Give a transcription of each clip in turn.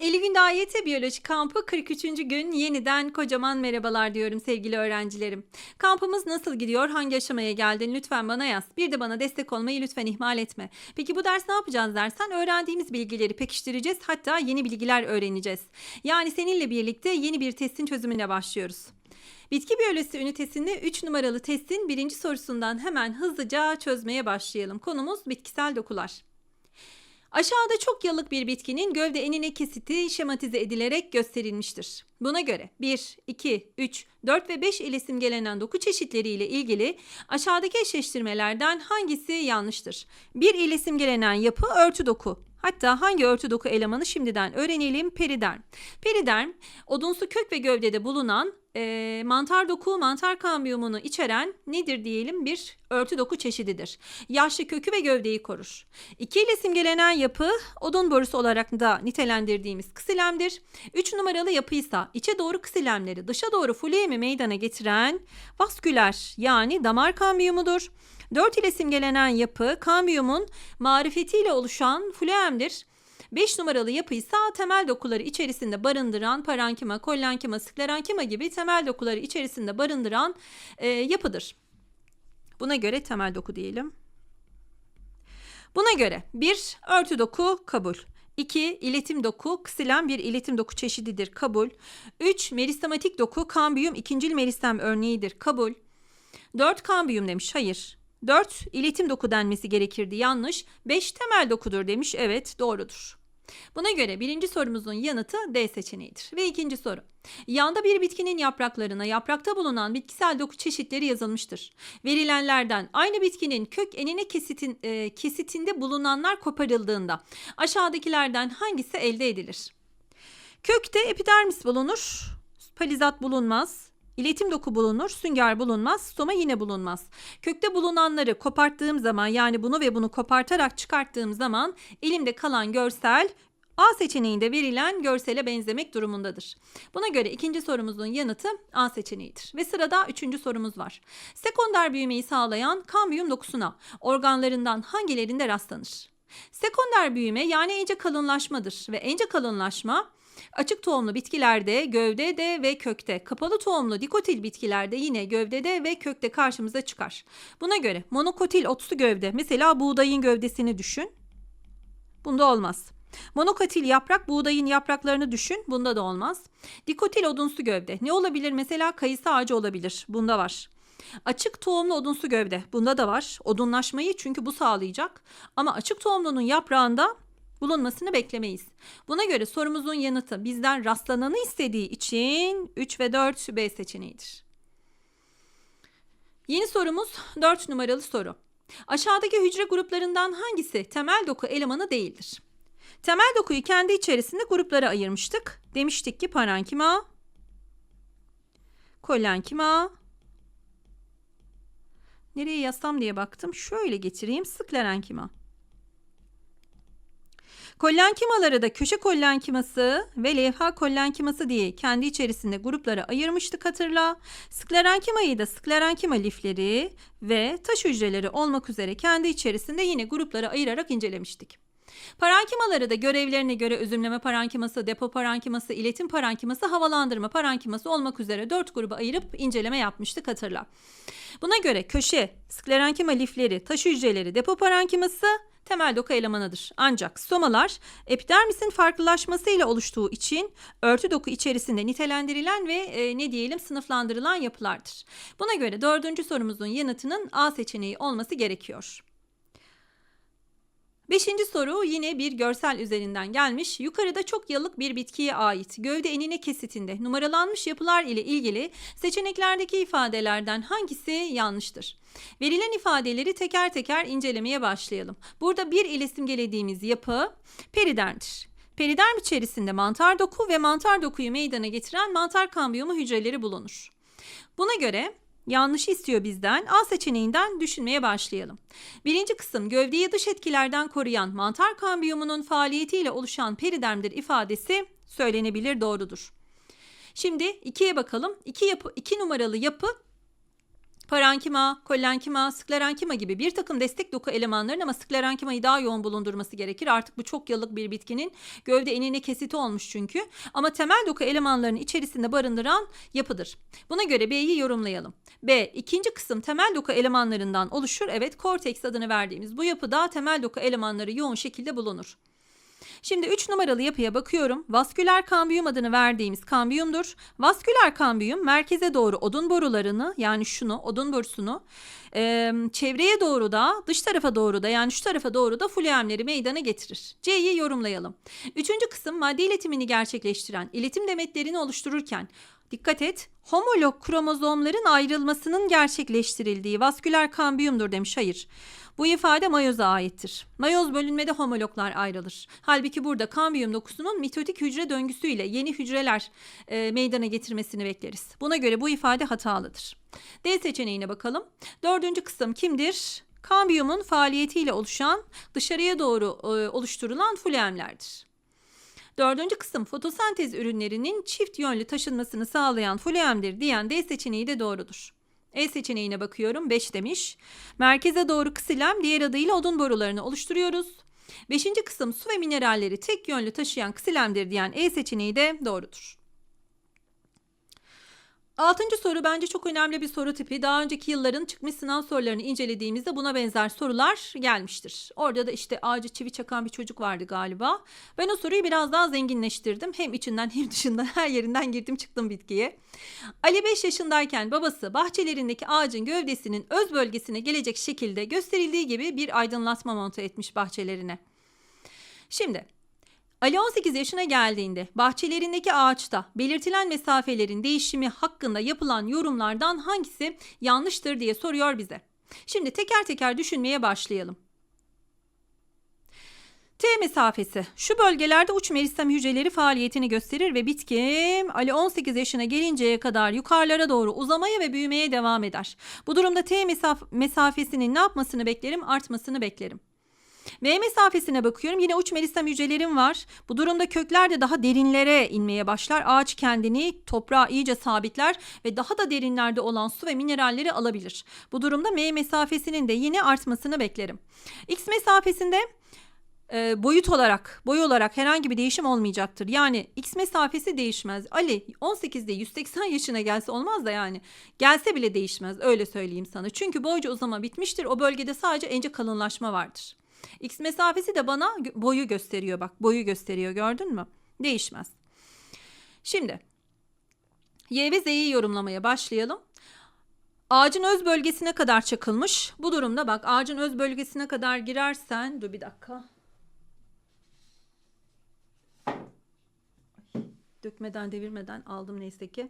Eli Günde AYT Biyoloji Kampı 43. gün yeniden kocaman merhabalar diyorum sevgili öğrencilerim. Kampımız nasıl gidiyor? Hangi aşamaya geldin? Lütfen bana yaz. Bir de bana destek olmayı lütfen ihmal etme. Peki bu ders ne yapacağız dersen öğrendiğimiz bilgileri pekiştireceğiz. Hatta yeni bilgiler öğreneceğiz. Yani seninle birlikte yeni bir testin çözümüne başlıyoruz. Bitki biyolojisi ünitesinde 3 numaralı testin birinci sorusundan hemen hızlıca çözmeye başlayalım. Konumuz bitkisel dokular. Aşağıda çok yıllık bir bitkinin gövde enine kesiti şematize edilerek gösterilmiştir. Buna göre 1, 2, 3, 4 ve 5 ile simgelenen doku çeşitleriyle ilgili aşağıdaki eşleştirmelerden hangisi yanlıştır? 1 ile simgelenen yapı örtü doku. Hatta hangi örtü doku elemanı şimdiden öğrenelim periderm. Periderm odunsu kök ve gövdede bulunan e, mantar doku, mantar kambiyumunu içeren nedir diyelim bir örtü doku çeşididir. Yaşlı kökü ve gövdeyi korur. 2 ile simgelenen yapı odun borusu olarak da nitelendirdiğimiz kısilemdir. 3 numaralı yapıysa içe doğru kısilemleri dışa doğru fuleyemi meydana getiren vasküler yani damar kambiyumudur. 4 ile simgelenen yapı kambiyumun marifetiyle oluşan fluemdir. 5 numaralı yapı ise temel dokuları içerisinde barındıran parankima, kollenkima, sklerenkima gibi temel dokuları içerisinde barındıran e, yapıdır. Buna göre temel doku diyelim. Buna göre 1. Örtü doku kabul. 2. İletim doku ksilem bir iletim doku çeşididir kabul. 3. Meristematik doku kambiyum ikincil meristem örneğidir kabul. 4. Kambiyum demiş hayır. 4. İletim doku denmesi gerekirdi yanlış. 5. Temel dokudur demiş evet doğrudur. Buna göre birinci sorumuzun yanıtı D seçeneğidir. Ve ikinci soru. Yanda bir bitkinin yapraklarına yaprakta bulunan bitkisel doku çeşitleri yazılmıştır. Verilenlerden aynı bitkinin kök enine kesitin, e, kesitinde bulunanlar koparıldığında aşağıdakilerden hangisi elde edilir? Kökte epidermis bulunur, palizat bulunmaz, İletim doku bulunur, sünger bulunmaz, stoma yine bulunmaz. Kökte bulunanları koparttığım zaman yani bunu ve bunu kopartarak çıkarttığım zaman elimde kalan görsel A seçeneğinde verilen görsele benzemek durumundadır. Buna göre ikinci sorumuzun yanıtı A seçeneğidir. Ve sırada üçüncü sorumuz var. Sekonder büyümeyi sağlayan kambiyum dokusuna organlarından hangilerinde rastlanır? Sekonder büyüme yani ence kalınlaşmadır ve ence kalınlaşma Açık tohumlu bitkilerde gövdede ve kökte, kapalı tohumlu dikotil bitkilerde yine gövdede ve kökte karşımıza çıkar. Buna göre monokotil otsu gövde, mesela buğdayın gövdesini düşün. Bunda olmaz. Monokotil yaprak buğdayın yapraklarını düşün. Bunda da olmaz. Dikotil odunsu gövde. Ne olabilir? Mesela kayısı ağacı olabilir. Bunda var. Açık tohumlu odunsu gövde. Bunda da var. Odunlaşmayı çünkü bu sağlayacak. Ama açık tohumlunun yaprağında bulunmasını beklemeyiz. Buna göre sorumuzun yanıtı bizden rastlananı istediği için 3 ve 4 B seçeneğidir. Yeni sorumuz 4 numaralı soru. Aşağıdaki hücre gruplarından hangisi temel doku elemanı değildir? Temel dokuyu kendi içerisinde gruplara ayırmıştık. Demiştik ki parankima, kollenkima, nereye yazsam diye baktım. Şöyle getireyim sklerenkima. Kollenkimaları da köşe kollenkiması ve levha kollenkiması diye kendi içerisinde gruplara ayırmıştık hatırla. Sklerenkima'yı da sklerenkima lifleri ve taş hücreleri olmak üzere kendi içerisinde yine gruplara ayırarak incelemiştik. Parankimaları da görevlerine göre özümleme parankiması, depo parankiması, iletim parankiması, havalandırma parankiması olmak üzere dört gruba ayırıp inceleme yapmıştık hatırla. Buna göre köşe, sklerenkima lifleri, taş hücreleri, depo parankiması temel doku elemanıdır. Ancak stomalar epidermisin farklılaşmasıyla oluştuğu için örtü doku içerisinde nitelendirilen ve e, ne diyelim sınıflandırılan yapılardır. Buna göre dördüncü sorumuzun yanıtının A seçeneği olması gerekiyor. Beşinci soru yine bir görsel üzerinden gelmiş. Yukarıda çok yıllık bir bitkiye ait gövde enine kesitinde numaralanmış yapılar ile ilgili seçeneklerdeki ifadelerden hangisi yanlıştır? Verilen ifadeleri teker teker incelemeye başlayalım. Burada bir ile simgelediğimiz yapı peridermdir. Periderm içerisinde mantar doku ve mantar dokuyu meydana getiren mantar kambiyumu hücreleri bulunur. Buna göre Yanlış istiyor bizden. A seçeneğinden düşünmeye başlayalım. Birinci kısım gövdeyi dış etkilerden koruyan mantar kambiyumunun faaliyetiyle oluşan peridermdir ifadesi söylenebilir doğrudur. Şimdi ikiye bakalım. İki, yapı, iki numaralı yapı Parankima, kollenkima, sklerenkima gibi bir takım destek doku elemanların ama sklerenkimayı daha yoğun bulundurması gerekir. Artık bu çok yıllık bir bitkinin gövde enine kesiti olmuş çünkü. Ama temel doku elemanlarının içerisinde barındıran yapıdır. Buna göre B'yi yorumlayalım. B. ikinci kısım temel doku elemanlarından oluşur. Evet korteks adını verdiğimiz bu yapıda temel doku elemanları yoğun şekilde bulunur. Şimdi 3 numaralı yapıya bakıyorum. Vasküler kambiyum adını verdiğimiz kambiyumdur. Vasküler kambiyum merkeze doğru odun borularını yani şunu odun borusunu e, çevreye doğru da dış tarafa doğru da yani şu tarafa doğru da fluemleri meydana getirir. C'yi yorumlayalım. Üçüncü kısım madde iletimini gerçekleştiren iletim demetlerini oluştururken Dikkat et. Homolog kromozomların ayrılmasının gerçekleştirildiği vasküler kambiyumdur demiş. Hayır. Bu ifade mayoza aittir. Mayoz bölünmede homologlar ayrılır. Halbuki burada kambiyum dokusunun mitotik hücre döngüsüyle yeni hücreler e, meydana getirmesini bekleriz. Buna göre bu ifade hatalıdır. D seçeneğine bakalım. Dördüncü kısım kimdir? Kambiyumun faaliyetiyle oluşan dışarıya doğru e, oluşturulan fluemlerdir. Dördüncü kısım fotosentez ürünlerinin çift yönlü taşınmasını sağlayan fluemdir diyen D seçeneği de doğrudur. E seçeneğine bakıyorum 5 demiş. Merkeze doğru ksilem diğer adıyla odun borularını oluşturuyoruz. Beşinci kısım su ve mineralleri tek yönlü taşıyan ksilemdir diyen E seçeneği de doğrudur. Altıncı soru bence çok önemli bir soru tipi. Daha önceki yılların çıkmış sınav sorularını incelediğimizde buna benzer sorular gelmiştir. Orada da işte ağacı çivi çakan bir çocuk vardı galiba. Ben o soruyu biraz daha zenginleştirdim. Hem içinden hem dışından her yerinden girdim çıktım bitkiye. Ali 5 yaşındayken babası bahçelerindeki ağacın gövdesinin öz bölgesine gelecek şekilde gösterildiği gibi bir aydınlatma monte etmiş bahçelerine. Şimdi Ali 18 yaşına geldiğinde bahçelerindeki ağaçta belirtilen mesafelerin değişimi hakkında yapılan yorumlardan hangisi yanlıştır diye soruyor bize. Şimdi teker teker düşünmeye başlayalım. T mesafesi. Şu bölgelerde uç meristem hücreleri faaliyetini gösterir ve bitki Ali 18 yaşına gelinceye kadar yukarılara doğru uzamaya ve büyümeye devam eder. Bu durumda T mesaf mesafesinin ne yapmasını beklerim? Artmasını beklerim. V mesafesine bakıyorum. Yine uç meristem hücrelerim var. Bu durumda kökler de daha derinlere inmeye başlar. Ağaç kendini toprağa iyice sabitler ve daha da derinlerde olan su ve mineralleri alabilir. Bu durumda M mesafesinin de yine artmasını beklerim. X mesafesinde e, boyut olarak, boy olarak herhangi bir değişim olmayacaktır. Yani x mesafesi değişmez. Ali 18'de 180 yaşına gelse olmaz da yani. Gelse bile değişmez öyle söyleyeyim sana. Çünkü boyca uzama bitmiştir. O bölgede sadece ence kalınlaşma vardır. X mesafesi de bana boyu gösteriyor bak. Boyu gösteriyor gördün mü? Değişmez. Şimdi Y ve Z'yi yorumlamaya başlayalım. Ağacın öz bölgesine kadar çakılmış. Bu durumda bak ağacın öz bölgesine kadar girersen dur bir dakika. Dökmeden devirmeden aldım neyse ki.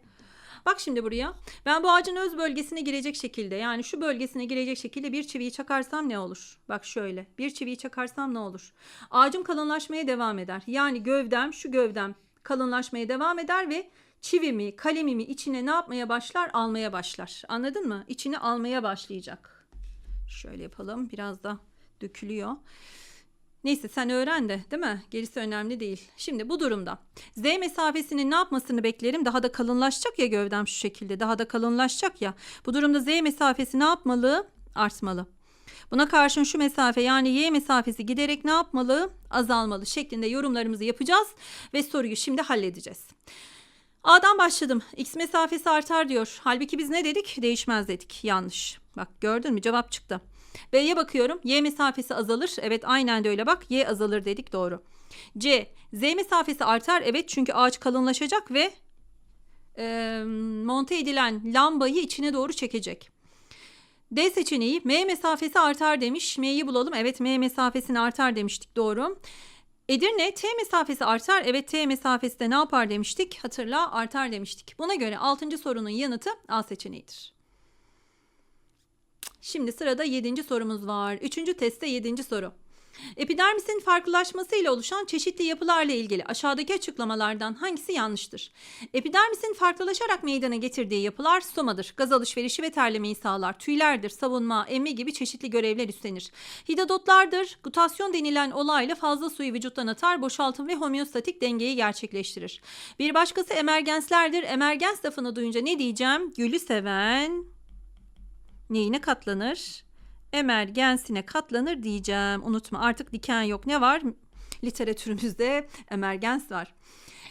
Bak şimdi buraya. Ben bu ağacın öz bölgesine girecek şekilde yani şu bölgesine girecek şekilde bir çiviyi çakarsam ne olur? Bak şöyle. Bir çiviyi çakarsam ne olur? Ağacım kalınlaşmaya devam eder. Yani gövdem şu gövdem kalınlaşmaya devam eder ve çivimi, kalemimi içine ne yapmaya başlar? Almaya başlar. Anladın mı? İçine almaya başlayacak. Şöyle yapalım. Biraz da dökülüyor. Neyse sen öğren de değil mi? Gerisi önemli değil. Şimdi bu durumda Z mesafesinin ne yapmasını beklerim? Daha da kalınlaşacak ya gövdem şu şekilde. Daha da kalınlaşacak ya. Bu durumda Z mesafesi ne yapmalı? Artmalı. Buna karşın şu mesafe yani Y mesafesi giderek ne yapmalı? Azalmalı şeklinde yorumlarımızı yapacağız ve soruyu şimdi halledeceğiz. A'dan başladım. X mesafesi artar diyor. Halbuki biz ne dedik? Değişmez dedik. Yanlış. Bak gördün mü? Cevap çıktı. B'ye bakıyorum. Y mesafesi azalır. Evet aynen de öyle bak. Y azalır dedik doğru. C. Z mesafesi artar. Evet çünkü ağaç kalınlaşacak ve e, monte edilen lambayı içine doğru çekecek. D seçeneği M mesafesi artar demiş. M'yi bulalım. Evet M mesafesini artar demiştik doğru. Edirne T mesafesi artar. Evet T mesafesi de ne yapar demiştik? Hatırla artar demiştik. Buna göre 6. sorunun yanıtı A seçeneğidir. Şimdi sırada 7. sorumuz var. 3. testte 7. soru. Epidermisin farklılaşmasıyla oluşan çeşitli yapılarla ilgili aşağıdaki açıklamalardan hangisi yanlıştır? Epidermisin farklılaşarak meydana getirdiği yapılar somadır. Gaz alışverişi ve terlemeyi sağlar. Tüylerdir, savunma, emme gibi çeşitli görevler üstlenir. Hidadotlardır. Gutasyon denilen olayla fazla suyu vücuttan atar, boşaltım ve homeostatik dengeyi gerçekleştirir. Bir başkası emergenslerdir. Emergens lafını duyunca ne diyeceğim? Gülü seven neyine katlanır? Emergensine katlanır diyeceğim. Unutma artık diken yok. Ne var? Literatürümüzde emergens var.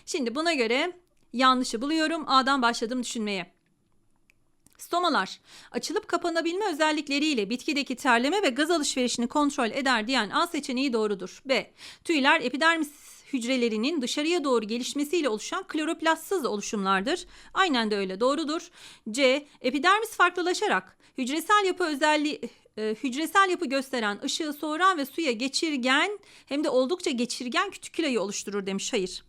Şimdi buna göre yanlışı buluyorum. A'dan başladım düşünmeye. Stomalar açılıp kapanabilme özellikleriyle bitkideki terleme ve gaz alışverişini kontrol eder diyen A seçeneği doğrudur. B. Tüyler epidermis hücrelerinin dışarıya doğru gelişmesiyle oluşan kloroplastsız oluşumlardır. Aynen de öyle doğrudur. C. Epidermis farklılaşarak hücresel yapı özelliği e, hücresel yapı gösteren ışığı soğuran ve suya geçirgen hem de oldukça geçirgen kütükülayı oluşturur demiş. Hayır.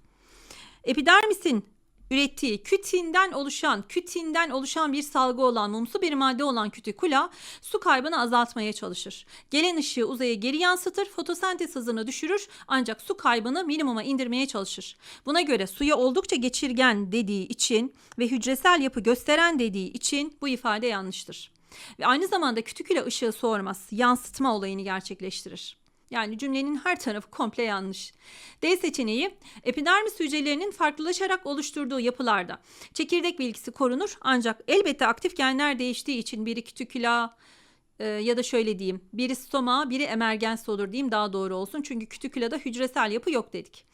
Epidermisin ürettiği kütinden oluşan, kütinden oluşan bir salgı olan, mumsu bir madde olan kütikula su kaybını azaltmaya çalışır. Gelen ışığı uzaya geri yansıtır, fotosentez hızını düşürür ancak su kaybını minimuma indirmeye çalışır. Buna göre suya oldukça geçirgen dediği için ve hücresel yapı gösteren dediği için bu ifade yanlıştır. Ve aynı zamanda kütüküle ışığı soğurmaz, yansıtma olayını gerçekleştirir. Yani cümlenin her tarafı komple yanlış. D seçeneği epidermis hücrelerinin farklılaşarak oluşturduğu yapılarda çekirdek bilgisi korunur ancak elbette aktif genler değiştiği için biri kütüküla e, ya da şöyle diyeyim biri stoma biri emergens olur diyeyim daha doğru olsun çünkü kütükülada hücresel yapı yok dedik.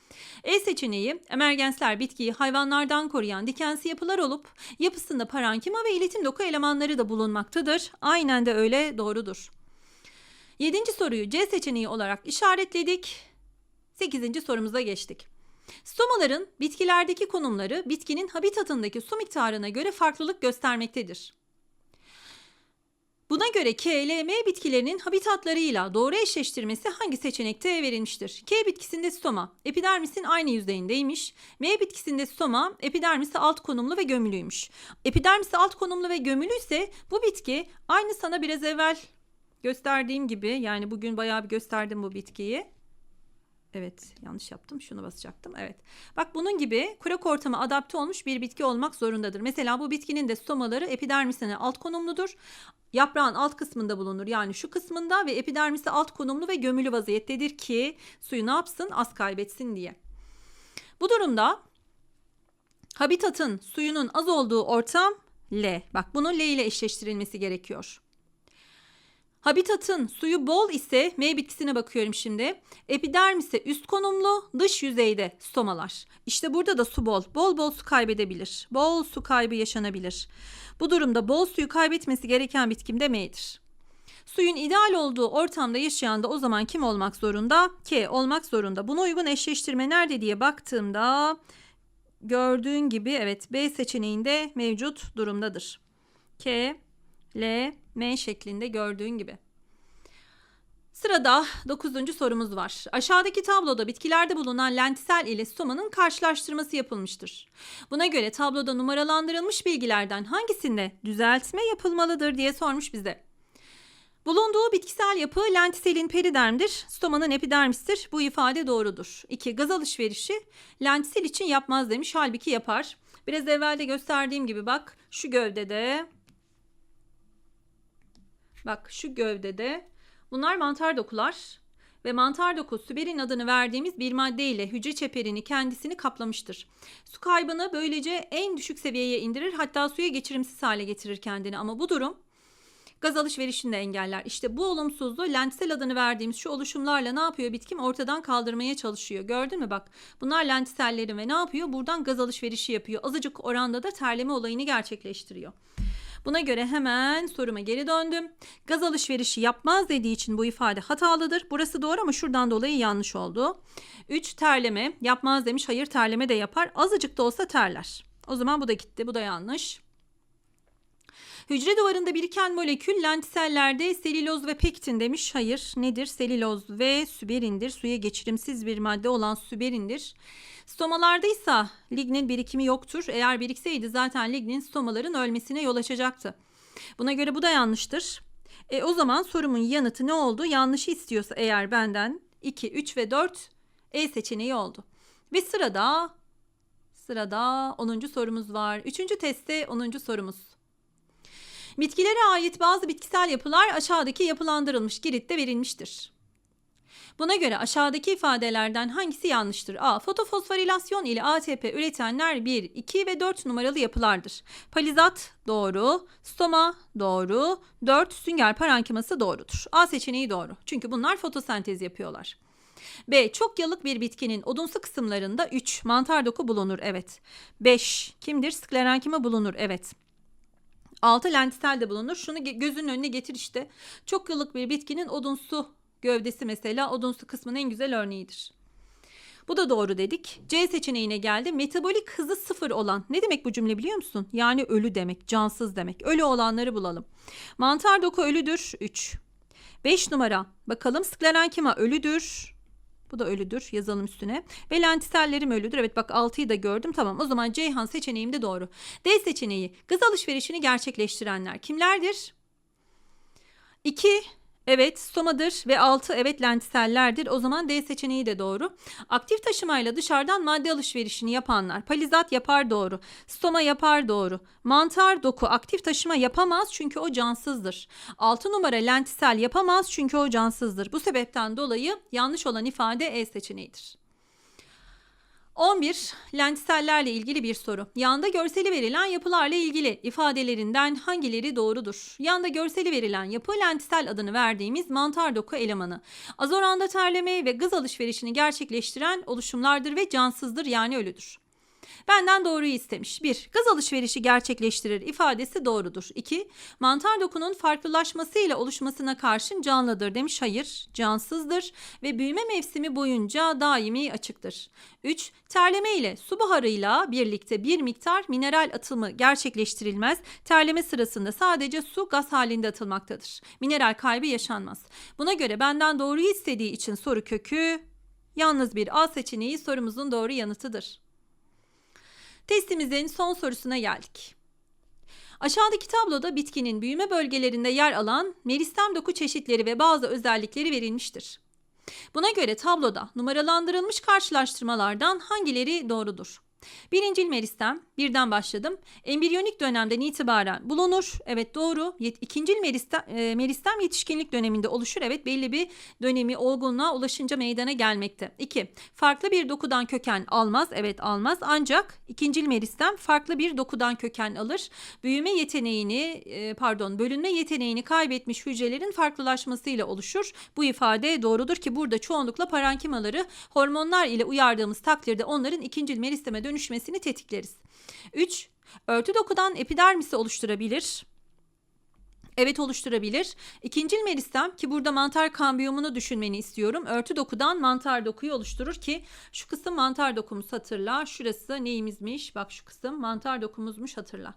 E seçeneği emergensler bitkiyi hayvanlardan koruyan dikensi yapılar olup yapısında parankima ve iletim doku elemanları da bulunmaktadır. Aynen de öyle doğrudur. Yedinci soruyu C seçeneği olarak işaretledik. Sekizinci sorumuza geçtik. Stomaların bitkilerdeki konumları bitkinin habitatındaki su miktarına göre farklılık göstermektedir. Buna göre K, L, M bitkilerinin habitatlarıyla doğru eşleştirmesi hangi seçenekte verilmiştir? K bitkisinde stoma, epidermisin aynı yüzeyindeymiş. M bitkisinde stoma, epidermisi alt konumlu ve gömülüymüş. Epidermisi alt konumlu ve gömülü ise bu bitki aynı sana biraz evvel gösterdiğim gibi yani bugün bayağı bir gösterdim bu bitkiyi. Evet yanlış yaptım şunu basacaktım evet. Bak bunun gibi kurak ortama adapte olmuş bir bitki olmak zorundadır. Mesela bu bitkinin de stomaları epidermisine alt konumludur. Yaprağın alt kısmında bulunur yani şu kısmında ve epidermisi alt konumlu ve gömülü vaziyettedir ki suyu ne yapsın az kaybetsin diye. Bu durumda habitatın suyunun az olduğu ortam L. Bak bunun L ile eşleştirilmesi gerekiyor. Habitatın suyu bol ise M bitkisine bakıyorum şimdi. Epidermise üst konumlu, dış yüzeyde stomalar. İşte burada da su bol. Bol bol su kaybedebilir. Bol su kaybı yaşanabilir. Bu durumda bol suyu kaybetmesi gereken bitkim de M'dir. Suyun ideal olduğu ortamda yaşayan da o zaman kim olmak zorunda? K olmak zorunda. Buna uygun eşleştirme nerede diye baktığımda gördüğün gibi evet B seçeneğinde mevcut durumdadır. K, L, M şeklinde gördüğün gibi. Sırada 9. sorumuz var. Aşağıdaki tabloda bitkilerde bulunan lentisel ile stomanın karşılaştırması yapılmıştır. Buna göre tabloda numaralandırılmış bilgilerden hangisinde düzeltme yapılmalıdır diye sormuş bize. Bulunduğu bitkisel yapı lentiselin peridermdir, stomanın epidermistir. Bu ifade doğrudur. 2. Gaz alışverişi lentisel için yapmaz demiş, halbuki yapar. Biraz evvel de gösterdiğim gibi bak şu gövdede Bak şu gövdede bunlar mantar dokular ve mantar doku süberin adını verdiğimiz bir madde ile hücre çeperini kendisini kaplamıştır. Su kaybını böylece en düşük seviyeye indirir hatta suya geçirimsiz hale getirir kendini ama bu durum gaz alışverişini de engeller. İşte bu olumsuzluğu lentisel adını verdiğimiz şu oluşumlarla ne yapıyor bitkim? Ortadan kaldırmaya çalışıyor. Gördün mü bak? Bunlar lentisellerin ve ne yapıyor? Buradan gaz alışverişi yapıyor. Azıcık oranda da terleme olayını gerçekleştiriyor. Buna göre hemen soruma geri döndüm. Gaz alışverişi yapmaz dediği için bu ifade hatalıdır. Burası doğru ama şuradan dolayı yanlış oldu. 3 terleme yapmaz demiş. Hayır terleme de yapar. Azıcık da olsa terler. O zaman bu da gitti. Bu da yanlış. Hücre duvarında biriken molekül lentisellerde selüloz ve pektin demiş. Hayır nedir? Selüloz ve süberindir. Suya geçirimsiz bir madde olan süberindir. Stomalarda ise lignin birikimi yoktur. Eğer birikseydi zaten lignin stomaların ölmesine yol açacaktı. Buna göre bu da yanlıştır. E, o zaman sorumun yanıtı ne oldu? Yanlışı istiyorsa eğer benden 2, 3 ve 4 E seçeneği oldu. Ve sırada sırada 10. sorumuz var. 3. testte 10. sorumuz. Bitkilere ait bazı bitkisel yapılar aşağıdaki yapılandırılmış giritte verilmiştir. Buna göre aşağıdaki ifadelerden hangisi yanlıştır? A. Fotofosforilasyon ile ATP üretenler 1, 2 ve 4 numaralı yapılardır. Palizat doğru, stoma doğru, 4 sünger parenkiması doğrudur. A seçeneği doğru. Çünkü bunlar fotosentez yapıyorlar. B. Çok yıllık bir bitkinin odunsu kısımlarında 3. Mantar doku bulunur. Evet. 5. Kimdir? Sklerenkima bulunur. Evet. 6. Lentisel de bulunur. Şunu gözünün önüne getir işte. Çok yıllık bir bitkinin odunsu gövdesi mesela odunsu kısmının en güzel örneğidir. Bu da doğru dedik. C seçeneğine geldi. Metabolik hızı sıfır olan. Ne demek bu cümle biliyor musun? Yani ölü demek, cansız demek. Ölü olanları bulalım. Mantar doku ölüdür. 3. 5 numara. Bakalım sklerenkima ölüdür. Bu da ölüdür. Yazalım üstüne. Ve lentisellerim ölüdür. Evet bak 6'yı da gördüm. Tamam o zaman Ceyhan seçeneğim de doğru. D seçeneği. Gaz alışverişini gerçekleştirenler kimlerdir? 2 evet stomadır ve 6 evet lentisellerdir. O zaman D seçeneği de doğru. Aktif taşımayla dışarıdan madde alışverişini yapanlar. Palizat yapar doğru. Stoma yapar doğru. Mantar doku aktif taşıma yapamaz çünkü o cansızdır. 6 numara lentisel yapamaz çünkü o cansızdır. Bu sebepten dolayı yanlış olan ifade E seçeneğidir. 11. Lentisellerle ilgili bir soru. Yanda görseli verilen yapılarla ilgili ifadelerinden hangileri doğrudur? Yanda görseli verilen yapı lentisel adını verdiğimiz mantar doku elemanı. Az oranda terleme ve gaz alışverişini gerçekleştiren oluşumlardır ve cansızdır yani ölüdür. Benden doğruyu istemiş. 1. Gaz alışverişi gerçekleştirir ifadesi doğrudur. 2. Mantar dokunun farklılaşmasıyla oluşmasına karşın canlıdır demiş. Hayır, cansızdır ve büyüme mevsimi boyunca daimi açıktır. 3. Terleme ile su buharıyla birlikte bir miktar mineral atımı gerçekleştirilmez. Terleme sırasında sadece su gaz halinde atılmaktadır. Mineral kaybı yaşanmaz. Buna göre benden doğruyu istediği için soru kökü yalnız bir A seçeneği sorumuzun doğru yanıtıdır. Testimizin son sorusuna geldik. Aşağıdaki tabloda bitkinin büyüme bölgelerinde yer alan meristem doku çeşitleri ve bazı özellikleri verilmiştir. Buna göre tabloda numaralandırılmış karşılaştırmalardan hangileri doğrudur? Birincil meristem, birden başladım. Embriyonik dönemden itibaren bulunur. Evet doğru. Yet- İkincil meristem, e, meristem yetişkinlik döneminde oluşur. Evet belli bir dönemi olgunluğa ulaşınca meydana gelmekte. 2. Farklı bir dokudan köken almaz. Evet almaz. Ancak ikincil meristem farklı bir dokudan köken alır. Büyüme yeteneğini, e, pardon bölünme yeteneğini kaybetmiş hücrelerin farklılaşmasıyla oluşur. Bu ifade doğrudur ki burada çoğunlukla parenkimaları hormonlar ile uyardığımız takdirde onların ikincil meristeme dönüşmesini tetikleriz. 3. Örtü dokudan epidermisi oluşturabilir. Evet oluşturabilir. İkincil meristem ki burada mantar kambiyumunu düşünmeni istiyorum. Örtü dokudan mantar dokuyu oluşturur ki şu kısım mantar dokumuz hatırla. Şurası neyimizmiş? Bak şu kısım mantar dokumuzmuş hatırla.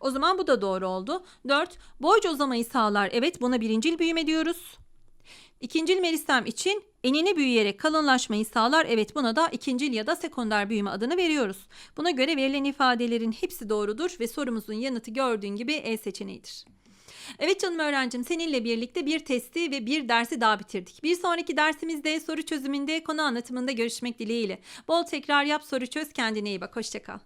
O zaman bu da doğru oldu. 4. Boyca uzamayı sağlar. Evet buna birincil büyüme diyoruz. İkincil meristem için enine büyüyerek kalınlaşmayı sağlar. Evet buna da ikincil ya da sekonder büyüme adını veriyoruz. Buna göre verilen ifadelerin hepsi doğrudur ve sorumuzun yanıtı gördüğün gibi E seçeneğidir. Evet canım öğrencim seninle birlikte bir testi ve bir dersi daha bitirdik. Bir sonraki dersimizde soru çözümünde konu anlatımında görüşmek dileğiyle. Bol tekrar yap soru çöz kendine iyi bak hoşçakal.